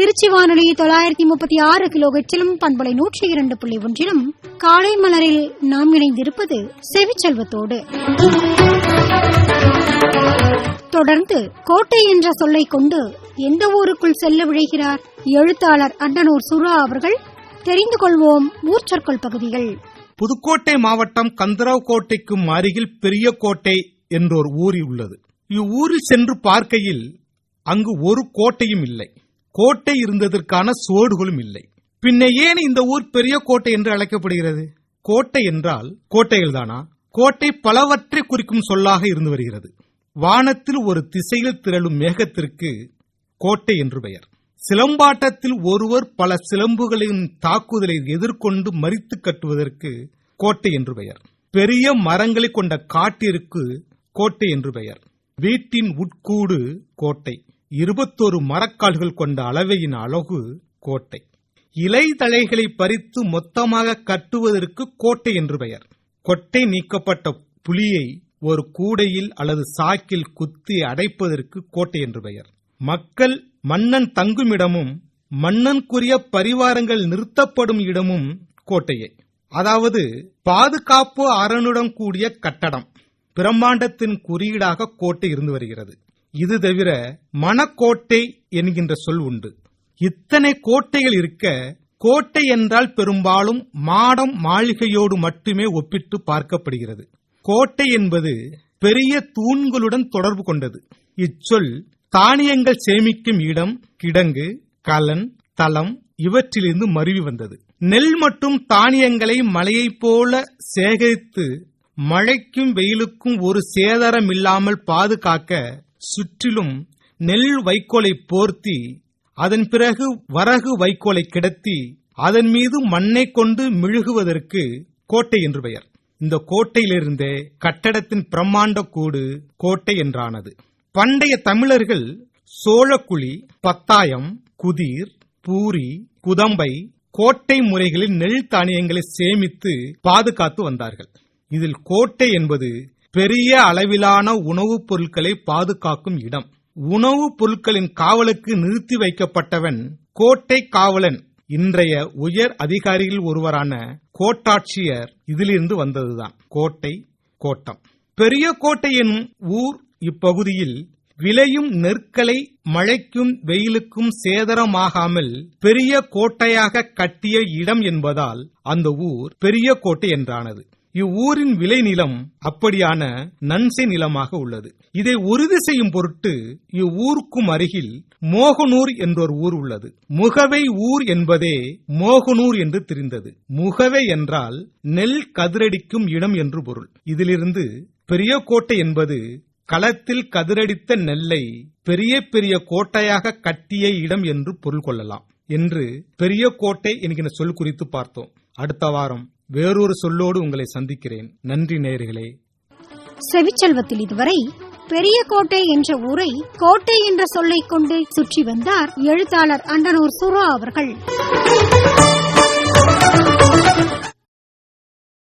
திருச்சி வானொலி தொள்ளாயிரத்தி முப்பத்தி ஆறு கிலோகட்டிலும் பண்பலை நூற்றி இரண்டு புள்ளி ஒன்றிலும் காலை மலரில் நாம் இணைந்திருப்பது செவிச்செல்வத்தோடு. தொடர்ந்து கோட்டை என்ற சொல்லை கொண்டு எந்த ஊருக்குள் செல்ல விழைகிறார் எழுத்தாளர் அண்டனூர் சுரா அவர்கள்? தெரிந்து கொள்வோம் ஊர்ச்சொற்கள் பகுதிகள். புதுக்கோட்டை மாவட்டம் கந்தராவ் கோட்டைக்கும் அருகில் பெரிய கோட்டை என்றோர் ஊரி உள்ளது. இவ்வூரில் சென்று பார்க்கையில் அங்கு ஒரு கோட்டையும் இல்லை. கோட்டை இருந்ததற்கான சுவடுகளும் இல்லை. பின்ன ஏன் இந்த ஊர் பெரிய கோட்டை என்று அழைக்கப்படுகிறது? கோட்டை என்றால் கோட்டைகள் தானா கோட்டை பலவற்றை குறிக்கும் சொல்லாக இருந்து வருகிறது. வானத்தில் ஒரு திசையில் திரளும் மேகத்திற்கு கோட்டை என்று பெயர். சிலம்பாட்டத்தில் ஒருவர் பல சிலம்புகளின் தாக்குதலை எதிர்கொண்டு மறித்து கட்டுவதற்கு கோட்டை என்று பெயர். பெரிய மரங்களை கொண்ட காட்டிற்கு கோட்டை என்று பெயர். வீட்டின் உட்கூடு கோட்டை. இருபத்தொரு மரக்கால்கள் கொண்ட அளவையின் அழகு கோட்டை. இலை தழைகளை பறித்து மொத்தமாக கட்டுவதற்கு கோட்டை என்று பெயர். கொட்டை நீக்கப்பட்ட புலியை ஒரு கூடையில் அல்லது சாக்கில் குத்தி அடைப்பதற்கு கோட்டை என்று பெயர். மக்கள் மன்னன் தங்குமிடமும் மன்னன்குரிய பரிவாரங்கள் நிறுத்தப்படும் இடமும் கோட்டையை. அதாவது பாதுகாப்பு அரணுடன் கூடிய கட்டடம். பிரம்மாண்டத்தின் குறியீடாக கோட்டை இருந்து வருகிறது. இது தவிர மணக்கோட்டை என்கின்ற சொல் உண்டு. இத்தனை கோட்டைகள் இருக்க கோட்டை என்றால் பெரும்பாலும் மாடம் மாளிகையோடு மட்டுமே ஒப்பிட்டு பார்க்கப்படுகிறது. கோட்டை என்பது பெரிய தூண்களுடன் தொடர்பு கொண்டது. இச்சொல் தானியங்கள் சேமிக்கும் இடம் கிடங்கு கலன் தளம் இவற்றிலிருந்து மருவி வந்தது. நெல் மற்றும் தானியங்களை மலையைப் போல சேகரித்து மழைக்கும் வெயிலுக்கும் ஒரு சேதாரம் இல்லாமல் பாதுகாக்க சுற்றிலும் நெல் வைக்கோலை போர்த்தி அதன் பிறகு வரகு வைக்கோலை கிடத்தி அதன் மீது மண்ணை கொண்டு மிழுகுவதற்கு கோட்டை என்று பெயர். இந்த கோட்டையிலிருந்தே கட்டடத்தின் பிரம்மாண்ட கூடு கோட்டை என்றானது. பண்டைய தமிழர்கள் சோழக்குழி பத்தாயம் குதிர் பூரி குதம்பை கோட்டை முறைகளில் நெல் தானியங்களை சேமித்து பாதுகாத்து வந்தார்கள். இதில் கோட்டை என்பது பெரிய அளவிலான உணவுப் பொருட்களை பாதுகாக்கும் இடம். உணவுப் பொருட்களின் காவலுக்கு நிறுத்தி வைக்கப்பட்டவன் கோட்டை காவலன். இன்றைய உயர் அதிகாரிகள் ஒருவரான கோட்டாட்சியர் இதிலிருந்து வந்ததுதான். கோட்டை கோட்டம். பெரிய கோட்டை எனும் ஊர் இப்பகுதியில் விளையும் நெற்களை மழைக்கும் வெயிலுக்கும் சேதரமாகாமல் பெரிய கோட்டையாக கட்டிய இடம் என்பதால் அந்த ஊர் பெரிய கோட்டை என்றானது. இவ்வூரின் விளைநிலம் அப்படியான நன்சை நிலமாக உள்ளது. இதை உறுதி செய்யும் பொருட்டு இவ்வூருக்கும் அருகில் மோகனூர் என்றொரு ஊர் உள்ளது. முகவை ஊர் என்பதே மோகனூர் என்று தெரிந்தது. முகவை என்றால் நெல் கதிரடிக்கும் இடம் என்று பொருள். இதிலிருந்து பெரிய கோட்டை என்பது களத்தில் கதிரடித்த நெல்லை பெரிய பெரிய கோட்டையாக கட்டிய இடம் என்று பொருள் கொள்ளலாம் என்று பெரிய கோட்டை என்கிற சொல் குறித்து பார்த்தோம். அடுத்த வாரம் வேறொரு சொல்லோடு உங்களை சந்திக்கிறேன். நன்றி நேயர்களே. செவிச்செல்வத்தில் இதுவரை பெரிய கோட்டை என்ற ஊரை கோட்டை என்ற சொல்லை கொண்டு சுற்றி வந்தார் எழுத்தாளர் அண்டனூர் சுரா அவர்கள்.